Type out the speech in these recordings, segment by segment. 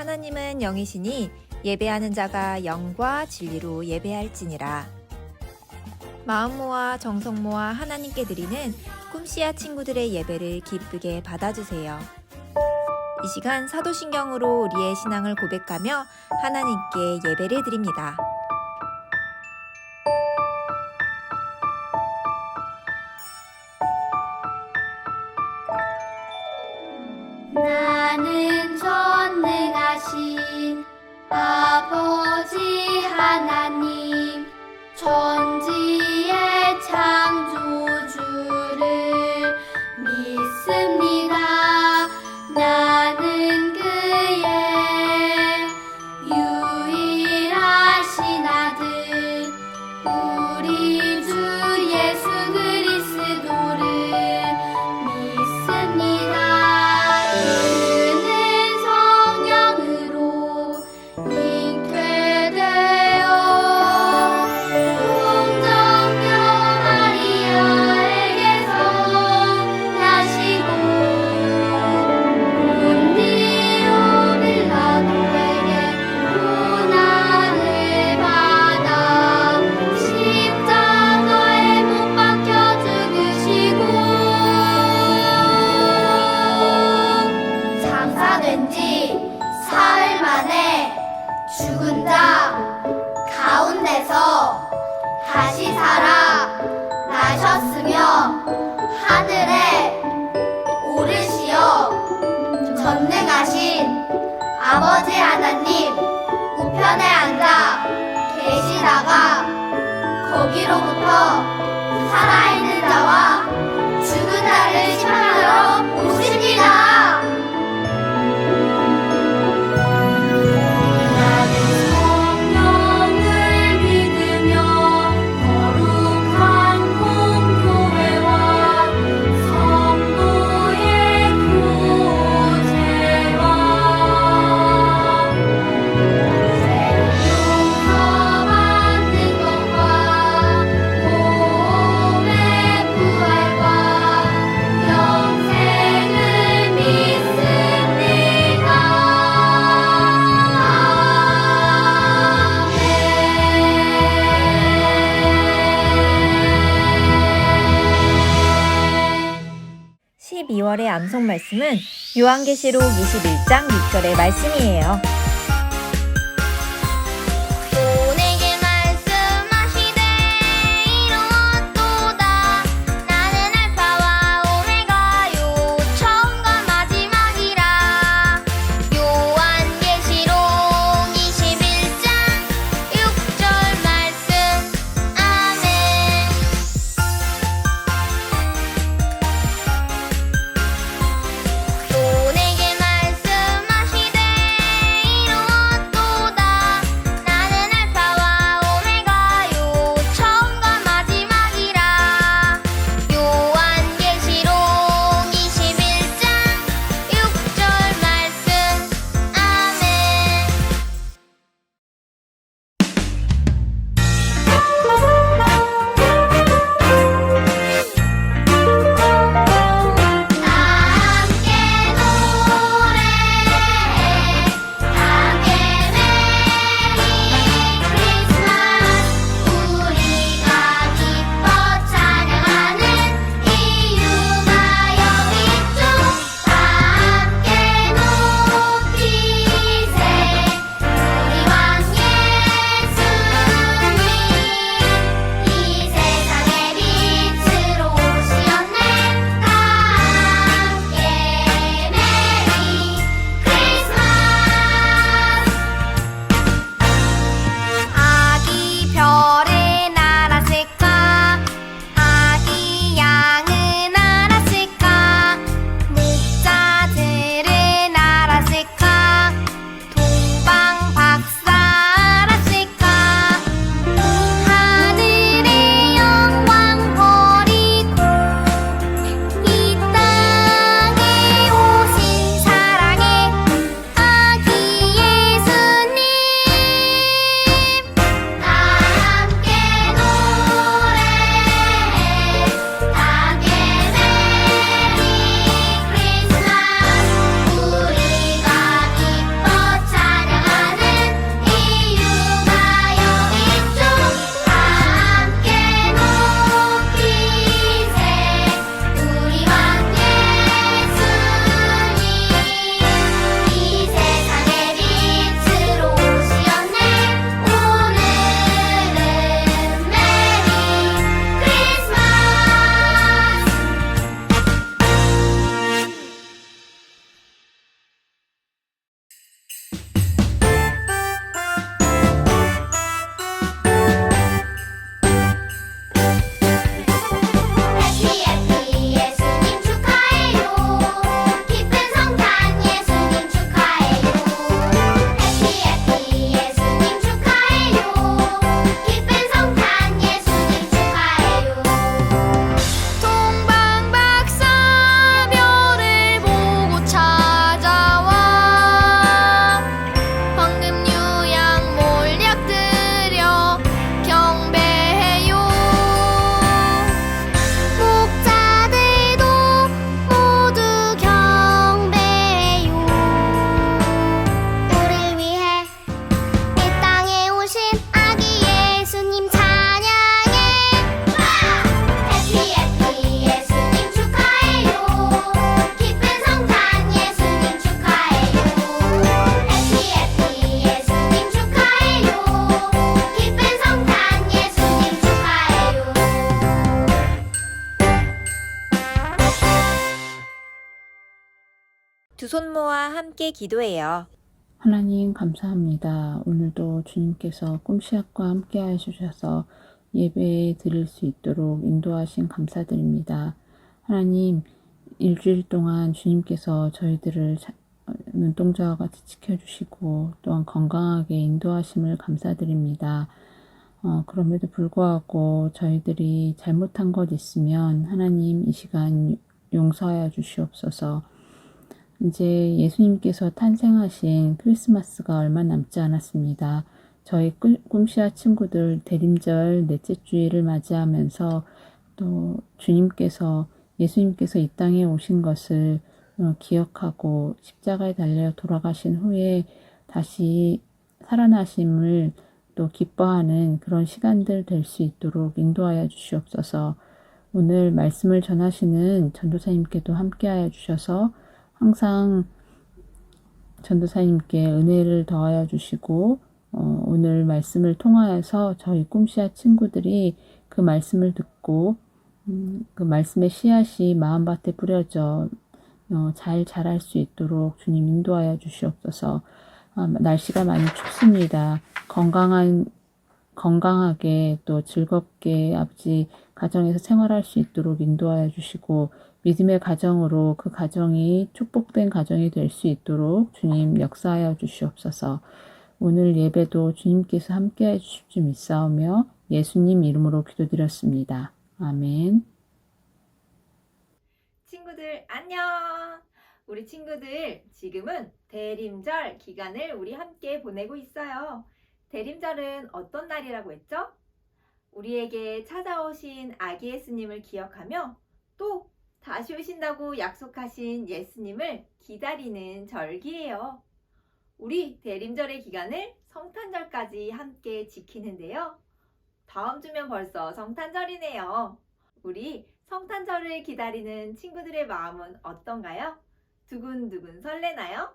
하나님은 영이시니 예배하는 자가 영과 진리로 예배할지니라. 마음 모아 정성 모아 하나님께 드리는 꿈씨야 친구들의 예배를 기쁘게 받아주세요. 이 시간 사도신경으로 우리의 신앙을 고백하며 하나님께 예배를 드립니다. 하나님 천지 아버지 하나님 우편에 앉아 계시다가 거기로부터 살아있는 4월의 암송 말씀은 요한계시록 21장 6절의 말씀이에요. 두 손 모아 함께 기도해요. 하나님 감사합니다. 오늘도 주님께서 꿈시학과 함께 하셔서 예배 드릴 수 있도록 인도하신 감사드립니다. 하나님 일주일 동안 주님께서 저희들을 눈동자와 같이 지켜주시고 또한 건강하게 인도하심을 감사드립니다. 어, 그럼에도 불구하고 저희들이 잘못한 것 있으면 하나님 이 시간 용서하여 주시옵소서. 이제 예수님께서 탄생하신 크리스마스가 얼마 남지 않았습니다. 저희 꿀- 꿈씨아 친구들 대림절 넷째 주일을 맞이하면서 또 주님께서 예수님께서 이 땅에 오신 것을 어, 기억하고 십자가에 달려 돌아가신 후에 다시 살아나심을 또 기뻐하는 그런 시간들 될 수 있도록 인도하여 주시옵소서. 오늘 말씀을 전하시는 전도사님께도 함께하여 주셔서 항상 전도사님께 은혜를 더하여 주시고 어, 오늘 말씀을 통하여서 저희 꿈씨아 친구들이 그 말씀을 듣고 음, 그 말씀의 씨앗이 마음밭에 뿌려져 어, 잘 자랄 수 있도록 주님 인도하여 주시옵소서. 아, 날씨가 많이 춥습니다. 건강한 건강하게 또 즐겁게 아버지 가정에서 생활할 수 있도록 인도하여 주시고 믿음의 가정으로 그 가정이 축복된 가정이 될 수 있도록 주님 역사하여 주시옵소서. 오늘 예배도 주님께서 함께해 주실 줄 믿사오며 예수님 이름으로 기도드렸습니다. 아멘. 친구들 안녕. 우리 친구들 지금은 대림절 기간을 우리 함께 보내고 있어요. 대림절은 어떤 날이라고 했죠? 우리에게 찾아오신 아기 예수님을 기억하며 또 다시 오신다고 약속하신 예수님을 기다리는 절기예요. 우리 대림절의 기간을 성탄절까지 함께 지키는데요. 다음 주면 벌써 성탄절이네요. 우리 성탄절을 기다리는 친구들의 마음은 어떤가요? 두근두근 설레나요?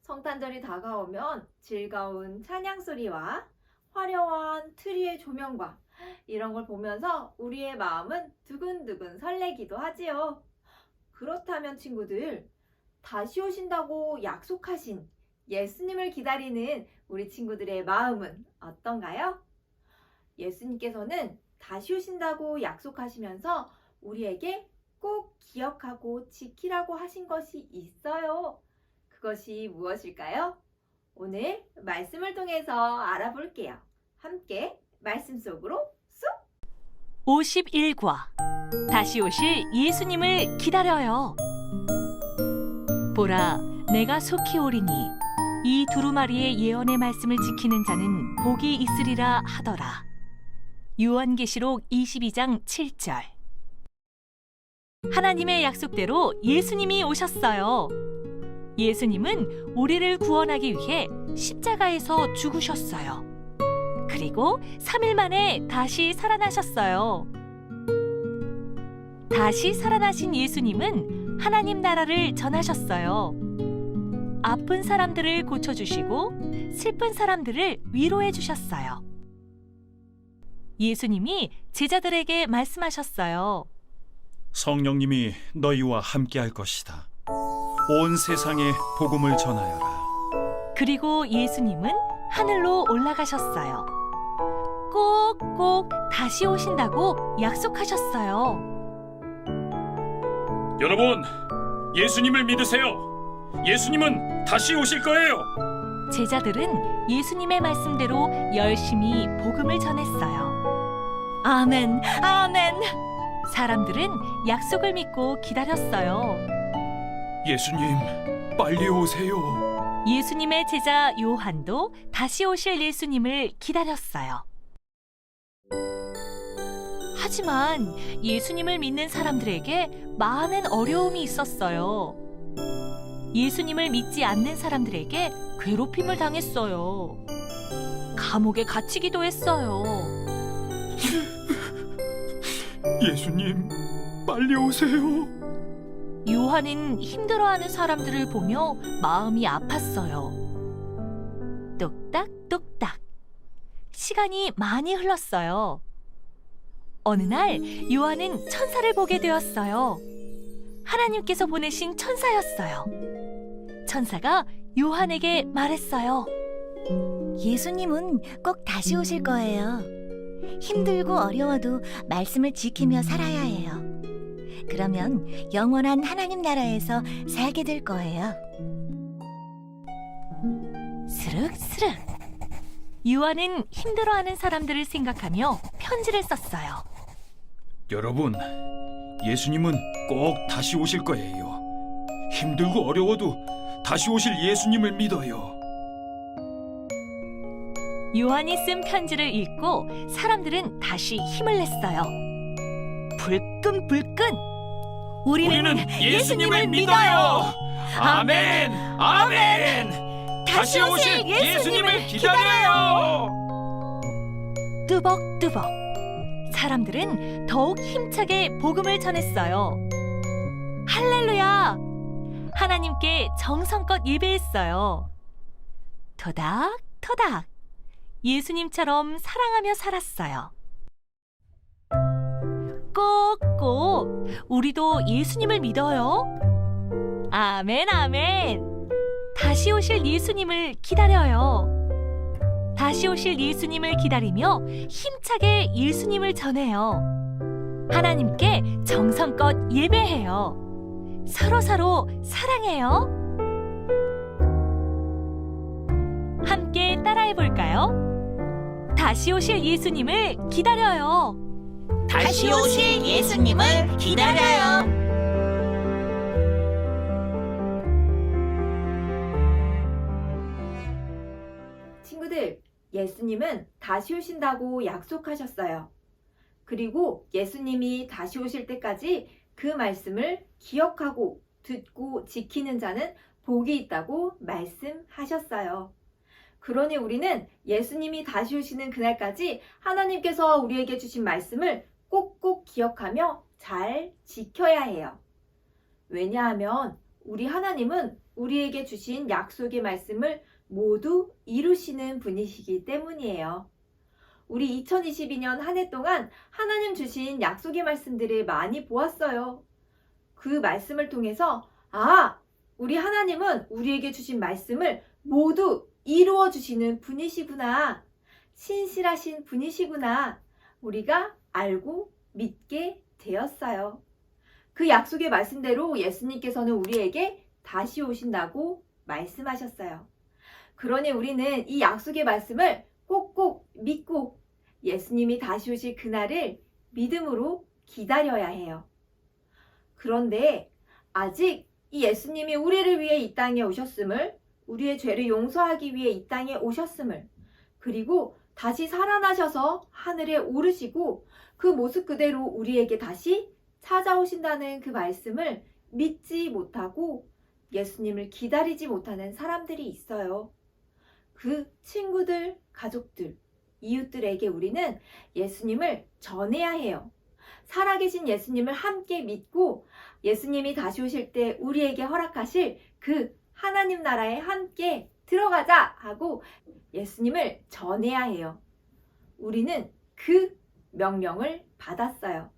성탄절이 다가오면 즐거운 찬양 소리와 화려한 트리의 조명과 이런 걸 보면서 우리의 마음은 두근두근 설레기도 하지요. 그렇다면 친구들, 다시 오신다고 약속하신 예수님을 기다리는 우리 친구들의 마음은 어떤가요? 예수님께서는 다시 오신다고 약속하시면서 우리에게 꼭 기억하고 지키라고 하신 것이 있어요. 그것이 무엇일까요? 오늘 말씀을 통해서 알아볼게요. 함께 말씀 속으로 쏙! 51과 다시 오실 예수님을 기다려요. 보라, 내가 속히 오리니 이 두루마리의 예언의 말씀을 지키는 자는 복이 있으리라 하더라. 요한계시록 22장 7절. 하나님의 약속대로 예수님이 오셨어요. 예수님은 우리를 구원하기 위해 십자가에서 죽으셨어요. 그리고 3일 만에 다시 살아나셨어요. 다시 살아나신 예수님은 하나님 나라를 전하셨어요. 아픈 사람들을 고쳐주시고 슬픈 사람들을 위로해 주셨어요. 예수님이 제자들에게 말씀하셨어요. 성령님이 너희와 함께 할 것이다. 온 세상에 복음을 전하여라. 그리고 예수님은 하늘로 올라가셨어요. 꼭꼭 다시 오신다고 약속하셨어요. 여러분, 예수님을 믿으세요. 예수님은 다시 오실 거예요. 제자들은 예수님의 말씀대로 열심히 복음을 전했어요. 아멘, 아멘. 사람들은 약속을 믿고 기다렸어요. 예수님, 빨리 오세요. 예수님의 제자 요한도 다시 오실 예수님을 기다렸어요. 하지만 예수님을 믿는 사람들에게 많은 어려움이 있었어요. 예수님을 믿지 않는 사람들에게 괴롭힘을 당했어요. 감옥에 갇히기도 했어요. 예수님, 빨리 오세요. 요한은 힘들어하는 사람들을 보며 마음이 아팠어요. 똑딱똑딱. 시간이 많이 흘렀어요. 어느 날 요한은 천사를 보게 되었어요. 하나님께서 보내신 천사였어요. 천사가 요한에게 말했어요. 예수님은 꼭 다시 오실 거예요. 힘들고 어려워도 말씀을 지키며 살아야 해요. 그러면 영원한 하나님 나라에서 살게 될 거예요. 스륵스륵. 요한은 힘들어하는 사람들을 생각하며 편지를 썼어요. 여러분, 예수님은 꼭 다시 오실 거예요. 힘들고 어려워도 다시 오실 예수님을 믿어요. 요한이 쓴 편지를 읽고 사람들은 다시 힘을 냈어요. 불끈불끈. 우리는, 우리는 예수님을 믿어요. 아멘, 아멘. 다시 오실 예수님을 기다려요. 뚜벅뚜벅. 사람들은 더욱 힘차게 복음을 전했어요. 할렐루야! 하나님께 정성껏 예배했어요. 토닥토닥. 예수님처럼 사랑하며 살았어요. 꼭꼭 우리도 예수님을 믿어요. 아멘, 아멘. 다시 오실 예수님을 기다려요. 다시 오실 예수님을 기다리며 힘차게 예수님을 전해요. 하나님께 정성껏 예배해요. 서로서로 사랑해요. 함께 따라해 볼까요? 다시 오실 예수님을 기다려요. 다시 오실 예수님을 기다려요. 예수님은 다시 오신다고 약속하셨어요. 그리고 예수님이 다시 오실 때까지 그 말씀을 기억하고 듣고 지키는 자는 복이 있다고 말씀하셨어요. 그러니 우리는 예수님이 다시 오시는 그날까지 하나님께서 우리에게 주신 말씀을 꼭꼭 기억하며 잘 지켜야 해요. 왜냐하면 우리 하나님은 우리에게 주신 약속의 말씀을 모두 이루시는 분이시기 때문이에요. 우리 2022년 한 해 동안 하나님 주신 약속의 말씀들을 많이 보았어요. 그 말씀을 통해서, 아, 우리 하나님은 우리에게 주신 말씀을 모두 이루어 주시는 분이시구나. 신실하신 분이시구나. 우리가 알고 믿게 되었어요. 그 약속의 말씀대로 예수님께서는 우리에게 다시 오신다고 말씀하셨어요. 그러니 우리는 이 약속의 말씀을 꼭꼭 믿고 예수님이 다시 오실 그날을 믿음으로 기다려야 해요. 그런데 아직 이 예수님이 우리를 위해 이 땅에 오셨음을, 우리의 죄를 용서하기 위해 이 땅에 오셨음을, 그리고 다시 살아나셔서 하늘에 오르시고 그 모습 그대로 우리에게 다시 찾아오신다는 그 말씀을 믿지 못하고 예수님을 기다리지 못하는 사람들이 있어요. 그 친구들, 가족들, 이웃들에게 우리는 예수님을 전해야 해요. 살아계신 예수님을 함께 믿고 예수님이 다시 오실 때 우리에게 허락하실 그 하나님 나라에 함께 들어가자 하고 예수님을 전해야 해요. 우리는 그 명령을 받았어요.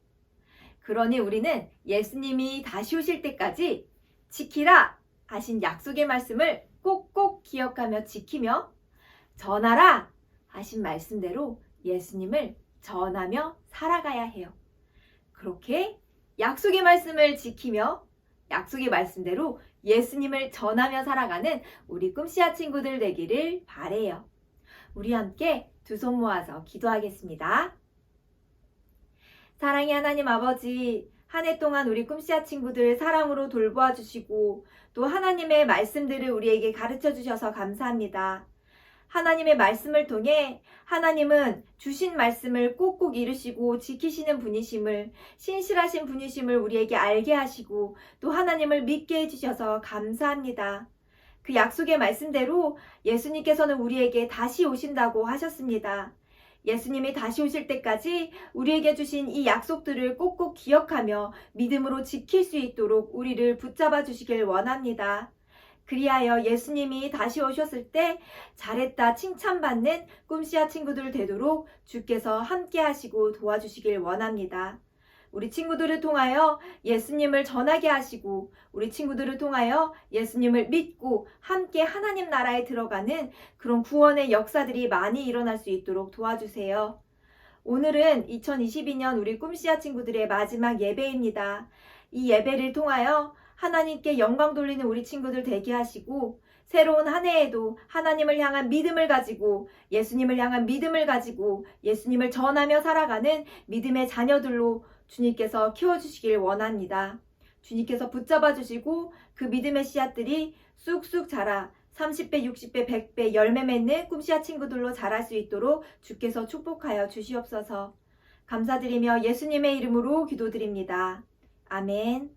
그러니 우리는 예수님이 다시 오실 때까지 지키라 하신 약속의 말씀을 꼭꼭 기억하며 지키며 전하라 하신 말씀대로 예수님을 전하며 살아가야 해요. 그렇게 약속의 말씀을 지키며 약속의 말씀대로 예수님을 전하며 살아가는 우리 꿈씨아 친구들 되기를 바래요. 우리 함께 두 손 모아서 기도하겠습니다. 사랑의 하나님 아버지, 한 해 동안 우리 꿈씨아 친구들 사랑으로 돌보아 주시고 또 하나님의 말씀들을 우리에게 가르쳐 주셔서 감사합니다. 하나님의 말씀을 통해 하나님은 주신 말씀을 꼭꼭 이루시고 지키시는 분이심을 신실하신 분이심을 우리에게 알게 하시고 또 하나님을 믿게 해주셔서 감사합니다. 그 약속의 말씀대로 예수님께서는 우리에게 다시 오신다고 하셨습니다. 예수님이 다시 오실 때까지 우리에게 주신 이 약속들을 꼭꼭 기억하며 믿음으로 지킬 수 있도록 우리를 붙잡아 주시길 원합니다. 그리하여 예수님이 다시 오셨을 때 잘했다 칭찬받는 꿈씨아 친구들 되도록 주께서 함께 하시고 도와주시길 원합니다. 우리 친구들을 통하여 예수님을 전하게 하시고 우리 친구들을 통하여 예수님을 믿고 함께 하나님 나라에 들어가는 그런 구원의 역사들이 많이 일어날 수 있도록 도와주세요. 오늘은 2022년 우리 꿈씨아 친구들의 마지막 예배입니다. 이 예배를 통하여 하나님께 영광 돌리는 우리 친구들 되게 하시고 새로운 한 해에도 하나님을 향한 믿음을 가지고 예수님을 향한 믿음을 가지고 예수님을 전하며 살아가는 믿음의 자녀들로 주님께서 키워주시길 원합니다. 주님께서 붙잡아 주시고 그 믿음의 씨앗들이 쑥쑥 자라 30배, 60배, 100배 열매 맺는 꿈씨앗 친구들로 자랄 수 있도록 주께서 축복하여 주시옵소서. 감사드리며 예수님의 이름으로 기도드립니다. 아멘.